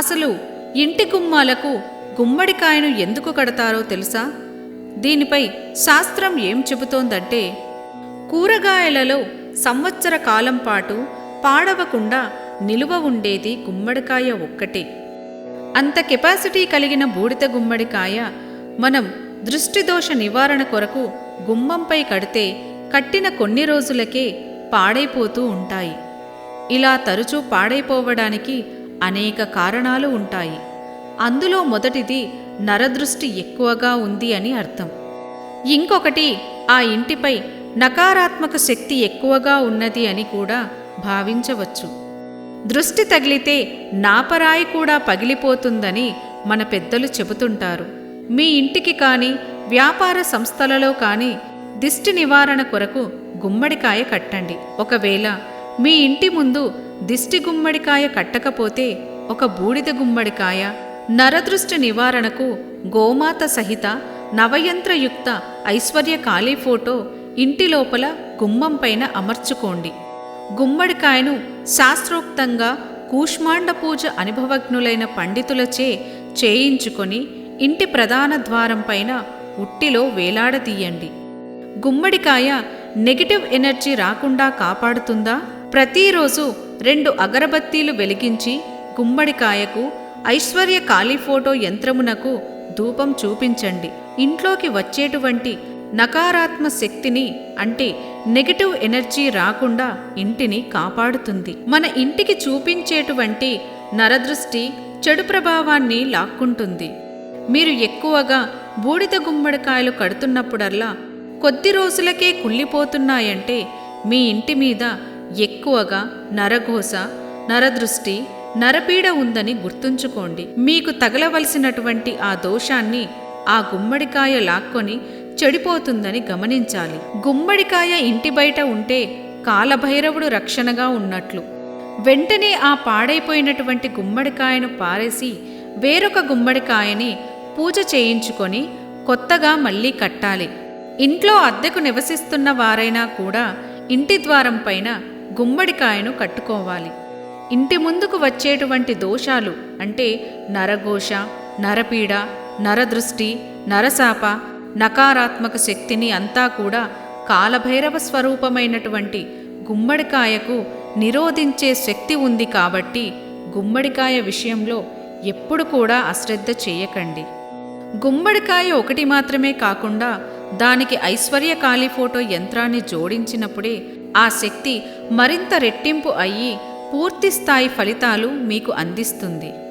అసలు ఇంటి గుమ్మాలకు గుమ్మడికాయను ఎందుకు కడతారో తెలుసా? దీనిపై శాస్త్రం ఏం చెబుతోందంటే కూరగాయలలో సంవత్సర కాలం పాటు పాడవకుండా నిలువ ఉండేది గుమ్మడికాయ ఒక్కటే. అంత కెపాసిటీ కలిగిన బూడిద గుమ్మడికాయ మనం దృష్టిదోష నివారణ కొరకు గుమ్మంపై కడితే కట్టిన కొన్ని రోజులకే పాడైపోతూ ఉంటాయి. ఇలా తరచూ పాడైపోవడానికి అనేక కారణాలు ఉంటాయి. అందులో మొదటిది నరదృష్టి ఎక్కువగా ఉంది అని అర్థం. ఇంకొకటి ఆ ఇంటిపై నకారాత్మక శక్తి ఎక్కువగా ఉన్నది అని కూడా భావించవచ్చు. దృష్టి తగిలితే నాపరాయి కూడా పగిలిపోతుందని మన పెద్దలు చెబుతుంటారు. మీ ఇంటికి కానీ వ్యాపార సంస్థలలో కానీ దిష్టి నివారణ కొరకు గుమ్మడికాయ కట్టండి. ఒకవేళ మీ ఇంటి ముందు దిష్టి గుమ్మడికాయ కట్టకపోతే ఒక బూడిద గుమ్మడికాయ నరదృష్టి నివారణకు గోమాత సహిత నవయంత్రయుక్త ఐశ్వర్య కాళీ ఫోటో ఇంటి లోపల గుమ్మంపైన అమర్చుకోండి. గుమ్మడికాయను శాస్త్రోక్తంగా కూష్మాండ పూజ అనుభవజ్ఞులైన పండితులచే చేయించుకొని ఇంటి ప్రధాన ద్వారం పైన ఉట్టిలో వేలాడదీయండి గుమ్మడికాయ నెగిటివ్ ఎనర్జీ రాకుండా కాపాడుతుందా? ప్రతిరోజు రెండు అగరబత్తీలు వెలిగించి గుమ్మడికాయకు ఐశ్వర్య కాలిఫోటో ఫోటో యంత్రమునకు ధూపం చూపించండి. ఇంట్లోకి వచ్చేటువంటి నకారాత్మ శక్తిని అంటే నెగటివ్ ఎనర్జీ రాకుండా ఇంటిని కాపాడుతుంది. మన ఇంటికి చూపించేటువంటి నరదృష్టి చెడు ప్రభావాన్ని లాక్కుంటుంది. మీరు ఎక్కువగా బూడిద గుమ్మడికాయలు కడుతున్నప్పుడల్లా కొద్ది రోజులకే కుళ్ళిపోతున్నాయంటే మీ ఇంటి మీద ఎక్కువగా నరఘోష నరదృష్టి నరపీడ ఉందని గుర్తుంచుకోండి. మీకు తగలవలసినటువంటి ఆ దోషాన్ని ఆ గుమ్మడికాయ లాక్కొని చెడిపోతుందని గమనించాలి. గుమ్మడికాయ ఇంటి బయట ఉంటే కాలభైరవుడు రక్షణగా ఉన్నట్లు. వెంటనే ఆ పాడైపోయినటువంటి గుమ్మడికాయను పారేసి వేరొక గుమ్మడికాయని పూజ చేయించుకొని కొత్తగా మళ్ళీ కట్టాలి. ఇంట్లో అద్దెకు నివసిస్తున్న వారైనా కూడా ఇంటి ద్వారం పైన గుమ్మడికాయను కట్టుకోవాలి. ఇంటి ముందుకు వచ్చేటువంటి దోషాలు అంటే నరఘోష నరపీడ నరదృష్టి నరశాప నకారాత్మక శక్తిని అంతా కూడా కాలభైరవ స్వరూపమైనటువంటి గుమ్మడికాయకు నిరోధించే శక్తి ఉంది కాబట్టి గుమ్మడికాయ విషయంలో ఎప్పుడు కూడా అశ్రద్ధ చేయకండి. గుమ్మడికాయ ఒకటి మాత్రమే కాకుండా దానికి ఐశ్వర్య కాళీ ఫోటో యంత్రాన్ని జోడించినప్పుడే ఆ శక్తి మరింత రెట్టింపు అయ్యి పూర్తి స్థాయి ఫలితాలు మీకు అందిస్తుంది.